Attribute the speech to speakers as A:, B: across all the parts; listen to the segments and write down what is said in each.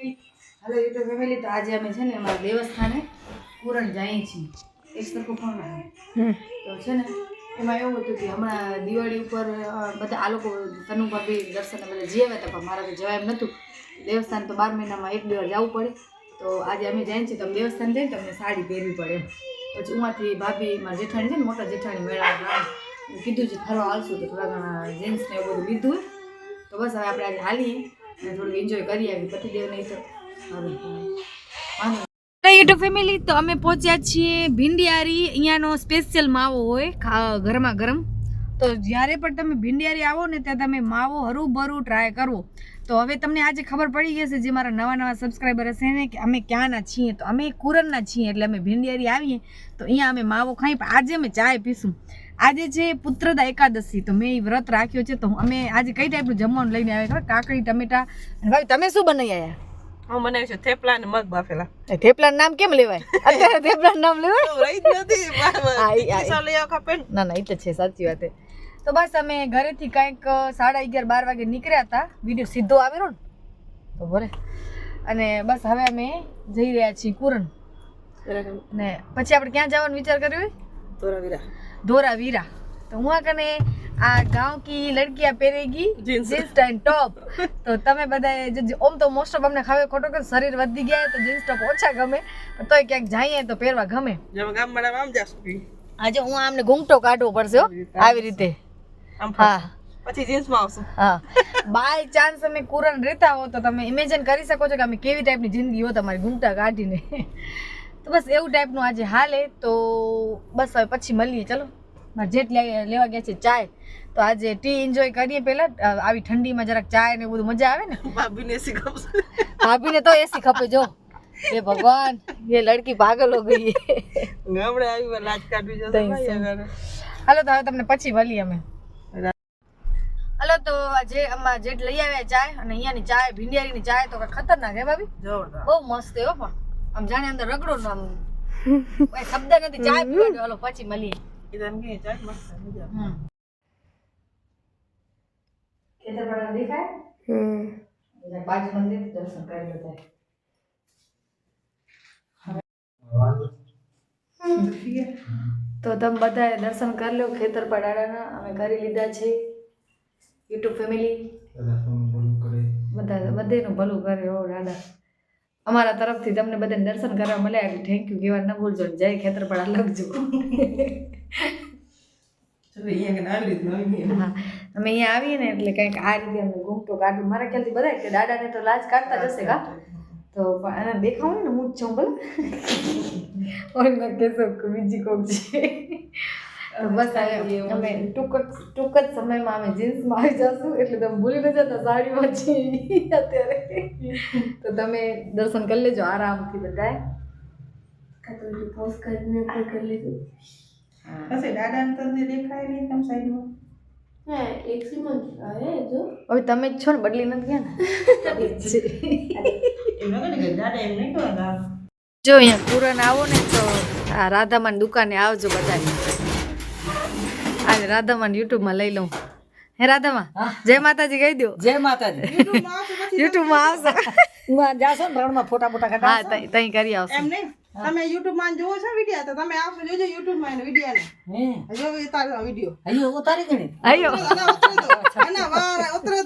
A: હાલો YouTube family તો આજે અમે છે ને અમારા દેવસ્થાને પૂરણ જઈએ છીએ એક સરખું ફોન તો છે ને એમાં એવું હતું કે હમણાં દિવાળી ઉપર બધા આ લોકો તનુભા બી દર્શન બધા જઈ આવ્યા હતા પણ મારાથી જવાય એમ નહોતું. દેવસ્થાન તો બાર મહિનામાં એક બે વાર જવું પડે. તો આજે અમે જઈએ છીએ તો દેવસ્થાન જઈને તમને સાડી પહેરવી પડે એમ. પછી ઉમાંથી ભાભી મારા જેઠાણી છે ને મોટા જેઠાણી મેળા કીધું છે ફરવા હાલશું તો થોડા ઘણા જેન્ટ્સને એવું બધું લીધું હોય. તો બસ હવે આપણે આજે હાલીએ. અને થોડું એન્જોય કરી આવી પતિદેવ નહીં તો યુટ્યુબ ફેમિલી તો અમે પહોંચ્યા છીએ ભીંડિયારી. અહીંયાનો સ્પેશિયલ માવો હોય ગરમા ગરમ. તો જ્યારે પણ તમે ભીંડિયારી આવો ને ત્યાં તમે માવો હરુભરું ટ્રાય કરવો તો હવે તમને આજે ખબર પડી ગઈ હશે જે મારા નવા નવા સબસ્ક્રાઈબર હશે ને કે અમે ક્યાંના છીએ? તો અમે કુરનના છીએ એટલે અમે ભીંડિયારી આવીએ. તો અહીંયા અમે માવો ખાઈ પણ આજે અમે ચાય પીશું. આજે છે પુત્રદા એકાદશી તો મેં એ વ્રત રાખ્યો છે તો અમે આજે કઈ ટાઈપનું જમવાનું લઈને આવ્યા ખબર કાકડી ટમેટા. અને ભાઈ તમે શું બનાવી આવ્યા
B: હું બનાવ્યું છે થેપલા અને મગ બાફેલા.
A: થેપલા થેપલાનું નામ કેમ લેવાય? અત્યારે થેપલા નામ લેવાય?
B: રહી જ નથી. ના
A: ના એ તો છે સાચી વાત છે. તો બસ અમે ઘરેથી કાંઈક સાડા અગિયાર બાર વાગે નીકળ્યા હતા. વીડિયો સીધો આવેલો ને. તો ભલે. અને બસ હવે અમે જઈ રહ્યા છીએ કુરન ને પછી આપણે ક્યાં જવાનો વિચાર કર્યો
B: ધોરાવીરા.
A: ધોરાવીરા. તો હું આ કને આ ગાંવ કી લડકીયા પહેરેગી. જીન્સ ટાઈન ટોપ તો તમે બધા જો- જો- ઓમ તો મોસ્ટ ઓફ અમને ખાવે ખોટો કે શરીર વધી ગયા તો જીન્સ ટોપ ઓછા ગમે. તોય ક્યાંક જઈએ તો પહેરવા ગમે.
B: ગામ આમ જાશું.
A: આજે હું આમને ઘૂંઘટો કાઢવો પડશે આવી રીતે.
B: આમ
A: હા.
B: પછી જીન્સમાં આવશું.
A: હા. બાય ચાન્સ અમે કુરન રહેતા હો તો તમે ઇમેજિન કરી શકો છો કે અમે કેવી ટાઈપની જિંદગી હો તમારી ઘૂમટા કાઢીને. તો બસ એવું ટાઈપનું આજે હાલે તો બસ હવે પછી મળીએ. ચલો. મારે જેટ લેવા ગયા છે ચાય. તો આજે ટી એન્જોય કરીએ પહેલાં. આવી ઠંડીમાં જરાક ચાય ને બધું મજા આવે ને?
B: ભાભીને શીખવશે
A: ભાભીને તો એસી ખપે જો. હે ભગવાન એ લડકી પાગલ હો ગઈ
B: ગામડે આવી લાજ કાઢવી જશે.
A: હાલો તો હવે તમને પછી મળીએ અમે. હાલો તો આજે અમારા જેટ લઈ આવ્યા ચાય અને અહીંયાની ચાય ભીંડિયારીની ચાય તો ખતરનાક હે ભાભી?
B: જોરદાર.
A: બહુ મસ્ત હે પણ. આમ જાણે અંદર રગડો ને આમ. શબ્દ નથી. ચાય પીવાનો હાલો પછી મળીએ.
B: તને કહે, ચાલ મસ્ત છે, મજા આવે.
A: ખેતરપાડા દેખાય? બાજુ મંદિર દર્શન કરી બધા તો તમે બધાએ દર્શન કરી લો ખેતરપાડાના અમે કરી લીધા છે. યુટ્યુબ ફેમિલી બધા બધેનું ભલું કરે. હો દાદા. અમારા તરફથી તમને બધાને દર્શન કરવા મળ્યા એટલે થેન્ક યુ કહેવા ન ભૂલજો ને જય ખેતરપાડા લખજો. હા અમે અહીંયા આવીએ ને એટલે કંઈક આ રીતે અમને ઘૂમતો કાઢું. મારા ખ્યાલથી બધા કે દાદાને તો લાજ કાઢતા જશે કા? તો પણ એને દેખાવ ને હું જ છું ભલે. ઓય કેસો બીજી કોક છે. બસ અમે ટૂંક જ ટૂંક જ સમયમાં અમે જીન્સમાં આવી જશું એટલે તમે ભૂલી ન જતા સાડીમાં છીએ અત્યારે. તો તમે દર્શન કરી લેજો આરામથી બધાએ
B: દાદાને દેખાય નહીં તમ સાઈડમાં?
A: હવે તમે જ છો ને બદલી નથી ગયા ને?
B: કરે.
A: જો અહીંયા પૂરણ આવો ને તો આ રાધામાની દુકાને આવજો બધા આજે રાધામાન યુટ્યુબમાં લઈ લઉં. હે રાધામાં જય માતાજી કહી દો
C: જય માતાજી.
A: યુટ્યુબમાં આવશે
C: માં જાશો ને રણમાં ફોટા ફોટા
A: હા
C: કાઢા
A: તઈ તઈ કરી આવશે.
B: એમ નહીં? તમે યુટ્યુબમાં જોવો છો વિડિયા તો તમે આવશો જોજો યુટ્યુબમાં વીડિયો ને
C: હે
B: જો ઉતારો વિડિયો.
C: અયો ઉતારી ગણી.
A: આયો
B: આના ઉતરે તો. આના વાર ઉતરે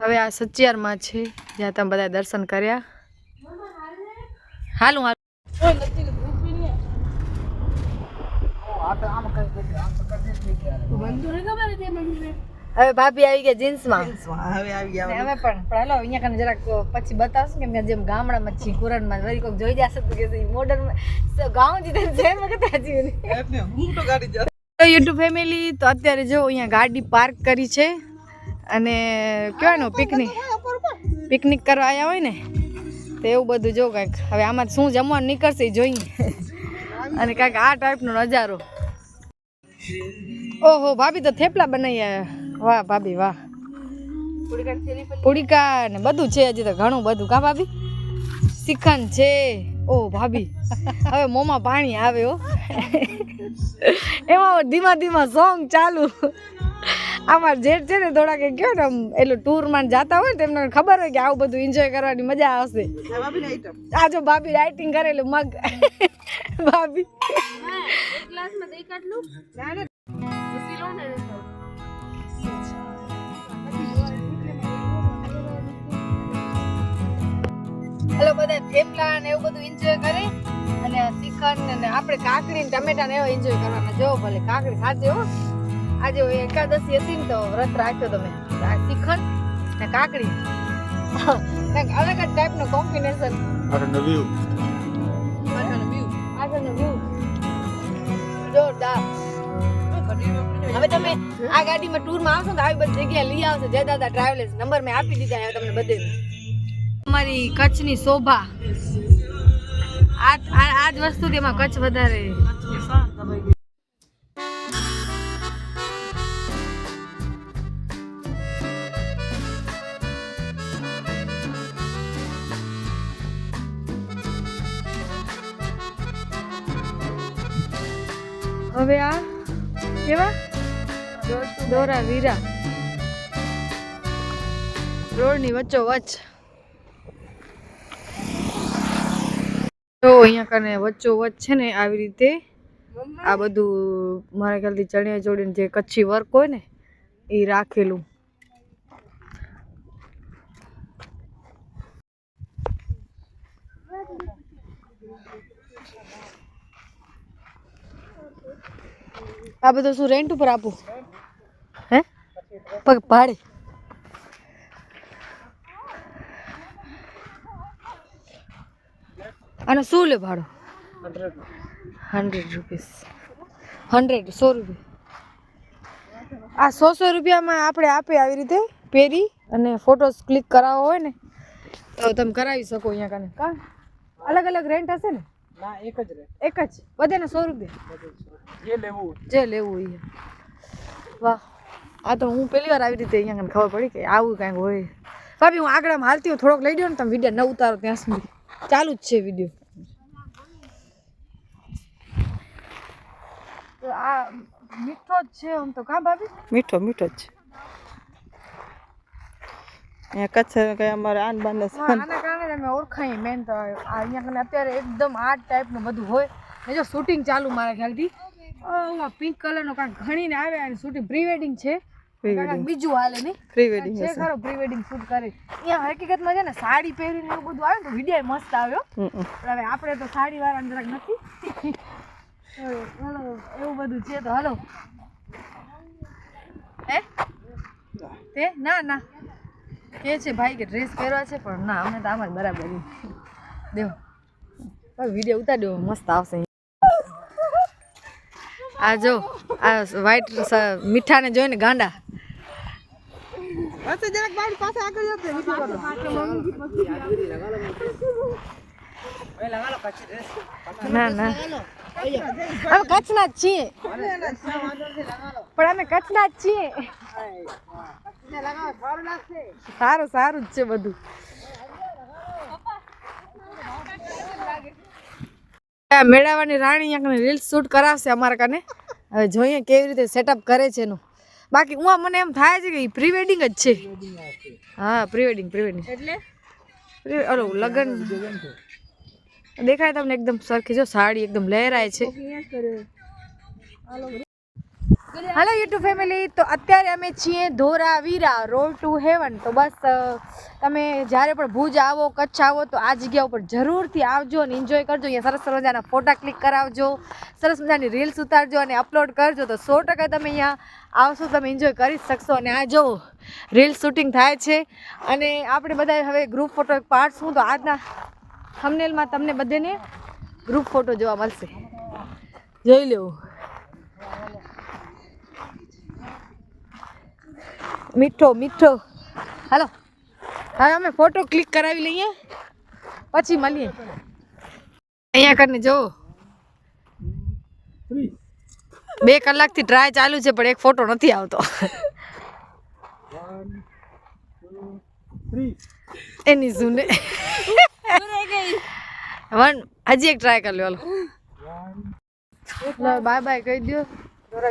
A: હવે આ સચિયારમાં છે. જ્યાં તમે બધા દર્શન કર્યા. હાલું હાલું. હવે ભાભી આવી ગયા જીન્સમાં.
B: હવે આવી ગયા
A: હવે. અમે પણ પણ હાલો અહીંયા કને જરાક પછી બતાવશું કેમ કે જેમ ગામડામાં છીએ કુરણમાં વરી કોઈક જોઈ જશે તો કે મોડર્ન ગામ જીતે છે એમ વખત હાજી
B: હું તો ગાડી જા
A: તો યુટ્યુબ ફેમિલી, તો અત્યારે જો અહીંયા ગાડી પાર્ક કરી છે અને કહેવાનું પિકનિક પિકનિક કરવા આવ્યા હોય ને, તો એવું બધું જો કાંઈક. હવે આમાં શું જમવાનું નીકળશે જોઈએ અને કાંઈક આ ટાઈપનો નજારો. ઓહો, ભાભી તો થેપલા બનાવી આવ્યા વાહ, ભાભી, વાહ. પુડિકા ને બધું છે, હજી તો ઘણું બધું. કા ભાભી? શ્રીખંડ છે. ઓ ભાભી હવે મોમાં પાણી આવે હો. એમાં ધીમા ધીમા સોંગ ચાલુ. અમાર જેઠ છે ને થોડા કે કયો ને આમ એટલું ટૂરમાં જતા હોય ને તેમને ખબર હોય કે આવું બધું એન્જોય કરવાની મજા આવશે.
B: આ
A: આ જો ભાભી રાઇટિંગ કરેલું મગ. ભાભી. હલો બધા થેપલા ને એવું બધું એન્જોય કરે? અને શ્રીખંડ ને આપણે કાકડી ને ટમેટા ને એવો એન્જોય કરવાના. જો ભલે કાકડી ખાજે હો. આજે એકાદશી હતી ને તો વ્રત રાખ્યો તમે આ શ્રીખંડ ને કાકડી. કંઈક અલગ જ ટાઈપનો કોમ્બિનેશન
D: આગળનો વ્યૂ
A: આગળનો વ્યૂ જોરદાર. હવે તમે આ ગાડીમાં ટૂરમાં આવશો તો આવી બધી જગ્યા લઈ આવશો. જય દાદા ટ્રાવેલર્સ નંબર મેં આપી દીધા તમને બધે. અમારી કચ્છની શોભા. આ આ આ જ વસ્તુ તેમાં કચ્છ વધારે હવે આ કેવા? દોરા વીરા. વચ્ચો તો અહીંયા કને વચ્ચો વચ્ચ છે ને આવી રીતે આ બધું મારા ખ્યાલથી ચણિયા ચોળીને જે કચ્છી વર્ક હોય ને એ રાખેલું. આ બધું શું રેન્ટ ઉપર આપું? હે? પગ ભાડે? અને શું લે ભાડો? હંડ્રેડ. રૂપીસ. હંડ્રેડ સો રૂપિયા આ સો સો રૂપિયામાં આપણે આપે આવી રીતે પહેરી અને ફોટોસ ક્લિક કરાવવો હોય ને તો તમે કરાવી શકો અહીંયા કને. કા? અલગ અલગ રેન્ટ હશે ને?
B: ના, એક જ રે.
A: એક જ? બધાને સો રૂપિયા?
B: જે લેવું
A: જે લેવું હોય એ. વાહ. આ તો હું પહેલી વાર આવી રીતે અહીંયા ખબર પડી કે આવું કાંઈક હોય. ભાભી હું આગળ હાલતી હું થોડોક લઈ દઉં ને તમે વીડિયો ન ઉતારો ત્યાં સુધી. ચાલુ જ છે વીડિયો તો આ મીઠો જ છે આમ તો કા ભાભી?
B: મીઠો મીઠો જ છે. અહીંયા કચ્છ કઈ અમારે આન બાન ને
A: આના કારણે અમે ઓળખાઈ મેન તો આ અહીંયા કને અત્યારે એકદમ આ ટાઈપનું બધું હોય. ને જો શૂટિંગ ચાલુ મારા ખ્યાલથી. પિંક કલરનો કાંઈક ઘણીને આવે અને શૂટિંગ પ્રી વેડિંગ છે. બીજું હાલે નહીં.
B: પ્રી વેડિંગ
A: છે ખરો પ્રી વેડિંગ શૂટ કરે. અહીંયા હકીકતમાં છે ને સાડી પહેરીને એવું બધું આવે તો વીડિયો મસ્ત આવ્યો. હવે આપણે તો સાડી વાળા જરાક નથી. એવું બધું છે તો હાલો. હે? તે? ના ના. કે છે ભાઈ કે ડ્રેસ પહેરવા છે પણ ના અમે તો આમાં જ બરાબર. દેવો. વીડિયો ઉતાર્યો દેવો મસ્ત આવશે. આ જો આ વ્હાઈટ મીઠાને જોઈને ગાંડા.
B: પાસે જરાક બાર પાસે આગળ જતો વીડિયો
A: ના ના. અમે કચ્છના જ છીએ. પણ અમે કચ્છના જ છીએ. સારું સારું જ છે બધું. મેળાવાની રાણી અહીંયા રીલ્સ શૂટ કરાવશે અમારા કને. હવે જોઈએ કેવી રીતે સેટઅપ કરે છે એનું. બાકી હું મને એમ થાય છે કે પ્રી વેડિંગ જ છે. હા પ્રી વેડિંગ પ્રી વેડિંગ એટલે ઓલો લગન. દેખાય તમને એકદમ સરખી જો સાડી એકદમ લહેરાય છે. હાલો યુટ્યુબ ફેમિલી તો અત્યારે અમે છીએ ધોરાવીરા રોડ ટુ હેવન તો બસ તમે જ્યારે પણ ભુજ આવો, કચ્છ આવો, તો આ જગ્યા ઉપર જરૂરથી આવજો અને એન્જોય કરજો. અહીંયા સરસ મજાના ફોટા ક્લિક કરાવજો, સરસ મજાની રીલ્સ ઉતારજો અને અપલોડ કરજો. તો સો ટકા તમે અહીંયા આવશો, તમે એન્જોય કરી શકશો. અને આ જો રીલ્સ શૂટિંગ થાય છે અને આપણે બધા હવે ગ્રુપ ફોટો પાડશું તો આજના થમનેલમાં તમને બધાને ગ્રુપ ફોટો જોવા મળશે. જોઈ લેવું. મીઠો મીઠો. હાલો. હવે અમે ફોટો ક્લિક કરાવી લઈએ. પછી મળીએ. અહીંયા કરીને જોવો બે કલાકથી ટ્રાય ચાલુ છે પણ એક ફોટો નથી આવતો. એની શું વન હજી એક ટ્રાય કરી લો હાલો. બાય બાય કહી દો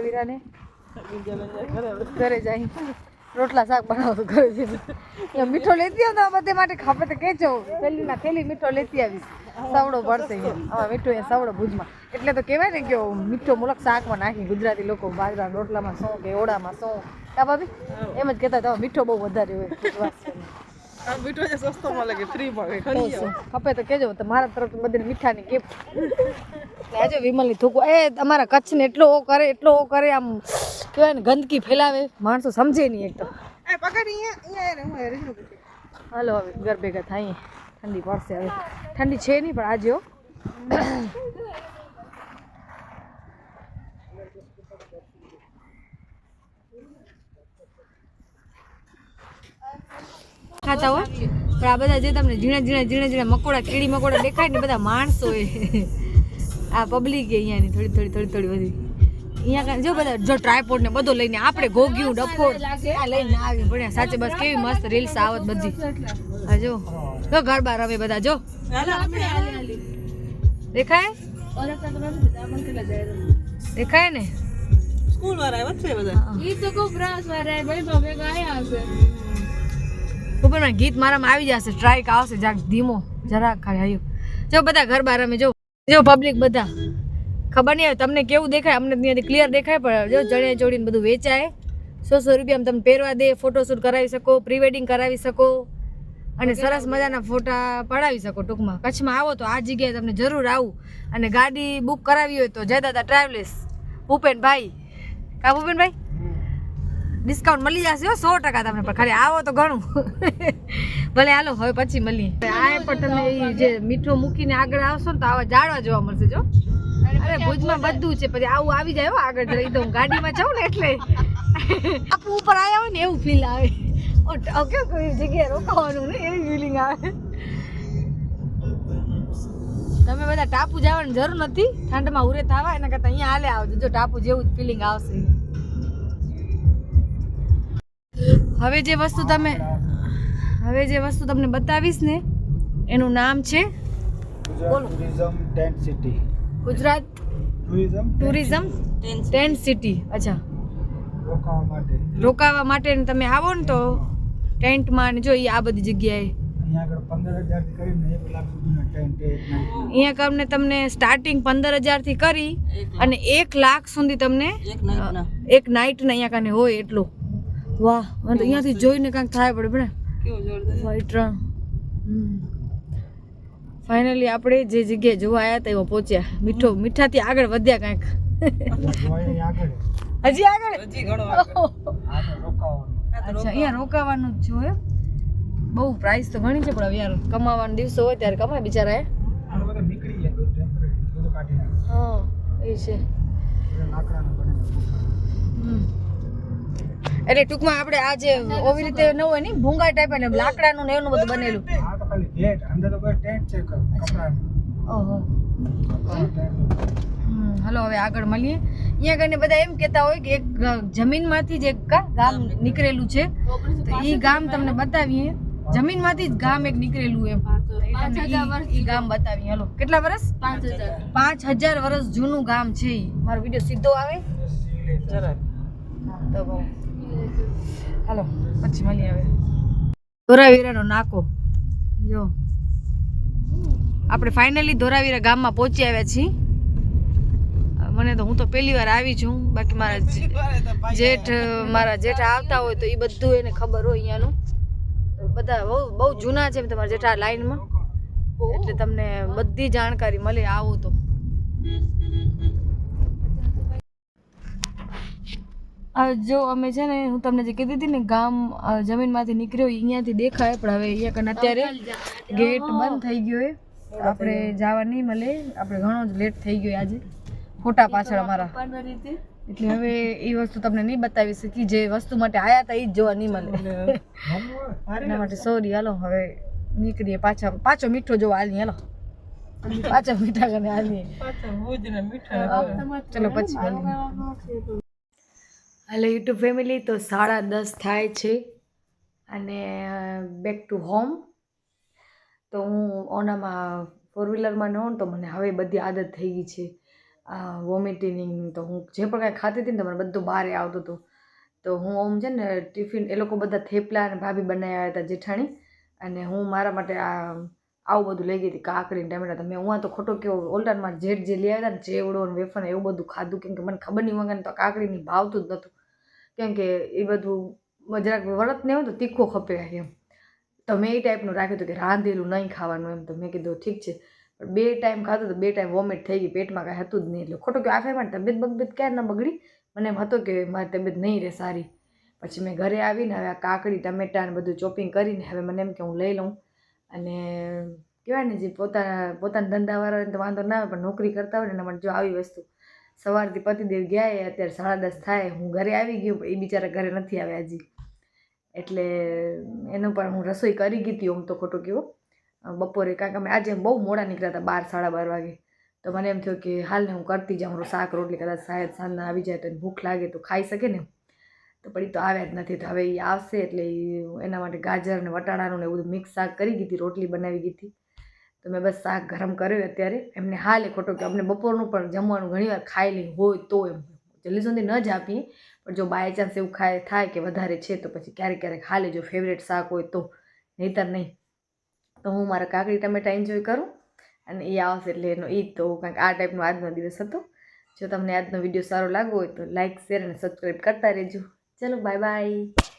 A: વીરાને. ઘરે જાય. રોટલા શાક બનાવતો ઘરે જઈને. મીઠો લેતી આવતો બધે માટે ખાપે તો કહેજો પેલી ના થેલી મીઠો લેતી આવીશ. સવડો પડશે અહીંયા હા મીઠો એ સવડો ભુજમાં. એટલે તો કહેવાય ને કે મીઠો મુલક શાકમાં નાખી ગુજરાતી લોકો બાજરા રોટલામાં શું કે ઓળામાં શું? કા ભાભી? એમ જ કહેતા હતા મીઠો બહુ વધારે હોય.
B: મીઠો જે સસ્તો મળે કે ફ્રી મળે?
A: ખપે તો કેજો તો મારા તરફ બધી મીઠાની કેપ આજે વિમલની થૂકવા. એ તમારા કચ્છને એટલો ઓ કરે એટલો ઓ કરે આમ કહેવાય ને ગંદકી ફેલાવે. માણસો સમજે નહીં એક તો. હાલો હવે ઘર ભેગા થાય. ઠંડી પડશે હવે. ઠંડી છે નહીં પણ આજે હો. ખાતા હોય પણ આ બધા જે તમને ઝીણા ઝીણા ઝીણા ઝીણા મકોડા કીડી મકોડા દેખાય ને બધા માણસો એ. આ પબ્લિક અહીંયાની થોડી થોડી થોડી થોડી બધી. અહીંયા જો બધા જો ટ્રાયપોડ ને બધું લઈને આપણે ગોગ્યું ડફો આ લઈને આવી. ભણ્યા સાચે બસ કેવી મસ્ત રીલ્સ આવત બધી. હા જો જો ગરબા રમે બધા જો. દેખાય? દેખાય ને?
B: સ્કૂલ વાળા વચ્ચે બધા.
A: ઉપરમાં ગીત મારામાં આવી જશે સ્ટ્રાઇક આવશે જરાક ધીમો જરાક ખાલી આવ્યું જો બધા ગરબા રમે જો. જો પબ્લિક બધા. ખબર નહીં આવે તમને કેવું દેખાય? અમને ત્યાંથી ક્લિયર દેખાય પણ જો ચણિયા ચોળીને બધું વેચાય. સો સો રૂપિયામાં તમે પહેરવા દે ફોટોશૂટ કરાવી શકો પ્રી વેડિંગ કરાવી શકો અને સરસ મજાના ફોટા પડાવી શકો ટૂંકમાં. કચ્છમાં આવો તો આ જગ્યાએ તમને જરૂર આવું. અને ગાડી બુક કરાવી હોય તો જયદાદા ટ્રાવેલ્સ ભૂપેનભાઈ. કા ભૂપેનભાઈ? ડિસ્કાઉન્ટ મળી જશે હો સો ટકા તમને પણ ખાલી આવો તો ઘણું. ભલે હાલો હવે પછી મળીએ. આ પણ તમે જે મીઠો મૂકીને આગળ આવશો ને તો આવા જાડવા જોવા મળશે જો. અરે ભુજમાં બધું છે પછી આવું આવી જાય હો આગળ જરા ઈ તો હું ગાડીમાં જાઉં ને એટલે. આપું ઉપર આવ્યા હોય ને એવું ફીલ આવે. ઓ ટ- ઓ કેવું કોઈ જગ્યાએ રોકાવાનું ને એવી ફિલિંગ આવે. તમે બધા ટાપુ જવાની જરૂર નથી. ઠંડમાં ઉરે થવા એના કરતાં અહીંયા હાલે આવજો. જો ટાપુ જેવું જ ફિલિંગ આવશે. હવે જે વસ્તુ તમે હવે જે વસ્તુ તમને બતાવીશ ને એનું નામ છે
D: tourism tent city.
A: Gujarat
D: tourism
A: tourism tent city. અચ્છા.
D: રોકાવા માટે.
A: રોકાવા માટે ને તમે આવો ને તો ટેન્ટમાં ને જો ઈ આ બધી જગ્યાએ.
D: અહીંયા
A: તમને તમને સ્ટાર્ટિંગ પંદર હજારથી કરી અને એક લાખ સુધી તમને એક નાઇટના અહીંયા કાને હોય એટલું. વાહ મને તો અહીંયાથી જોઈને કાંઈક થાય પડે રણ ફાઇનલી આપણે જે જગ્યાએ જોવા આવ્યા હતા એમાં પહોંચ્યા. મીઠો મીઠાથી આગળ વધ્યા કાંઈક. હજી આગળ?
B: હજી ઘણો
A: અચ્છા અહીંયા રોકાવાનું જ જોઈએ બહુ પ્રાઇસ તો ઘણી છે પણ હવે યાર કમાવાનો દિવસો હોય ત્યારે કમાય બિચારા એ હા એ છે.
D: લાકડાના
A: હમ. એટલે ટૂંકમાં આપણે આ જે ઓવી રીતે ન હોય ને ભૂંગા ટાઈપ અને લાકડાનું ને એનું બધું બનેલું. હલો હવે આગળ મળીએ. અહીંયા કને બધા એમ કહેતા હોય કે એક જમીનમાંથી જ એક ગામ નીકળેલું છે. તો એ ગામ તમને બતાવીએ. જમીનમાંથી જ ગામ એક નીકળેલું એમ. એ ગામ બતાવીએ. હાલો કેટલા વર્ષ? પાંચ હજાર. વર્ષ જૂનું ગામ છે ઈ. મારો વીડિયો સીધો આવે? તો બહુ. હાલો પછી મળી આવે ધોરાવીરાનો નાકો. જો. આપણે ફાઇનલી ધોરાવીરા ગામમાં પહોંચી આવ્યા છીએ. મને તો હું તો પહેલી વાર આવી છું. બાકી મારા જેઠ મારા જેઠ આવતા હોય તો એ બધું એને ખબર હોય અહીંયાનું. બધા બહુ બહુ જૂના છે તમારા જેઠા લાઈનમાં. એટલે તમને બધી જાણકારી મળે આવું તો આ જો અમે છે ને હું તમને જે કીધી હતી ને ગામ જમીનમાંથી નીકળ્યો અહીંયાથી દેખાય પણ હવે અહીંયા કને અત્યારે ગેટ બંધ થઈ ગયો એ આપણે જવા નહીં મળે. આપણે ઘણો જ લેટ થઈ ગયો આજે. ફોટા પાછળ અમારા. એટલે હવે એ વસ્તુ તમને નહીં બતાવી શકી. જે વસ્તુ માટે આયા હતા એ જ જોવા નહીં મળે. એના માટે સોરી હાલો હવે નીકળીએ પાછા. પાછો મીઠો જોવા હાલી હાલો. પાછા મીઠા કરીને હાલીએ ચલો પછી હેલો યુટ્યુબ ફેમિલી તો સાડા દસ થાય છે અને બેક ટુ હોમ તો હું ઓનામાં ફોર વ્હીલરમાં ન તો મને હવે બધી આદત થઈ ગઈ છે. વોમિટિંગ તો હું જે પણ કાંઈ ખાતી હતી ને, તો મને બધું બહારે આવતું હતું. તો હું આમ છે ને ટિફિન એ લોકો બધા થેપલા અને ભાભી બનાવ્યા હતા જેઠાણી. અને હું મારા માટે આ, આવું બધું લઈ ગઈ હતી, કાકડી ટામેટા. તો મેં હું તો ખોટો કેવો ઓલટાનમાં જેટ જે લઈ આવ્યા હતા ને, ચેવડો ને વેફર એવું બધું ખાધું. કેમ કે મને ખબર નહીં વગર તો કાકડીની ભાવતું જ નહોતું. કેમ કે એ બધું જરાક વરત નહીં હોય તો તીખો ખપે એમ. તો મેં એ ટાઈપનું રાખ્યું હતું કે રાંધેલું નહીં ખાવાનું એમ તો મેં કીધું ઠીક છે. પણ બે ટાઈમ ખાધું તો બે ટાઈમ વોમિટ થઈ ગઈ, પેટમાં કાંઈ હતું જ નહીં. એટલે ખોટું કે આ ફેરમાં તબિયત બગબિયત ક્યાં ન બગડી. મને એમ હતો કે મારી તબિયત નહીં રહે સારી. પછી મેં ઘરે આવીને હવે આ કાકડી, ટમેટા ને બધું ચોપિંગ કરીને હવે મને એમ કે હું લઈ લઉં. અને કહેવાય ને જે પોતાના પોતાના ધંધાવાળા હોય તો વાંધો ના આવે, પણ નોકરી કરતા હોય ને એના માટે જો આવી વસ્તુ સવારથી પતિદેવ ગયા એ અત્યારે સાડા દસ થાય, હું ઘરે આવી ગયું એ બિચારા ઘરે નથી આવ્યા હજી. એટલે એનું પણ હું રસોઈ કરી ગઈ હતી આમ તો ખોટું કેવો. બપોરે કારણ કે અમે, આજે બહુ મોડા નીકળ્યા હતા, બાર, સાડા બાર વાગે. તો મને એમ થયું કે હાલને હું કરતી જાઉં શાક, રોટલી કદાચ શાયદ સાંજના આવી જાય તો ભૂખ લાગે તો ખાઈ શકે ને. તો પડી તો આવ્યા જ નથી, તો હવે એ આવશે એટલે એના માટે ગાજર ને વટાણાનું ને એવું બધું મિક્સ શાક કરી ગઈ હતી, રોટલી બનાવી ગઈ હતી. તો મેં બસ શાક ગરમ કર્યું અત્યારે. એમને હાલે ખોટો કે અમને બપોરનું પણ જમવાનું ઘણીવાર ખાઈ લઈ હોય તો એમ. જલ્દી સુધી ન જ આપીએ. પણ જો બાય ચાન્સ એવું ખાય, થાય કે વધારે છે તો પછી ક્યારેક ક્યારેક હાલે જો ફેવરેટ શાક હોય તો. નહીંતર નહીં. તો હું મારા કાકડી ટમેટા એન્જોય કરું અને એ આવશે એટલે એનો ઈદ તો કંઈક આ ટાઈપનો આજનો દિવસ હતો. જો તમને આજનો વીડિયો સારો લાગ્યો હોય તો લાઇક શેર અને સબસ્ક્રાઈબ કરતા રહેજો. ચલો બાય બાય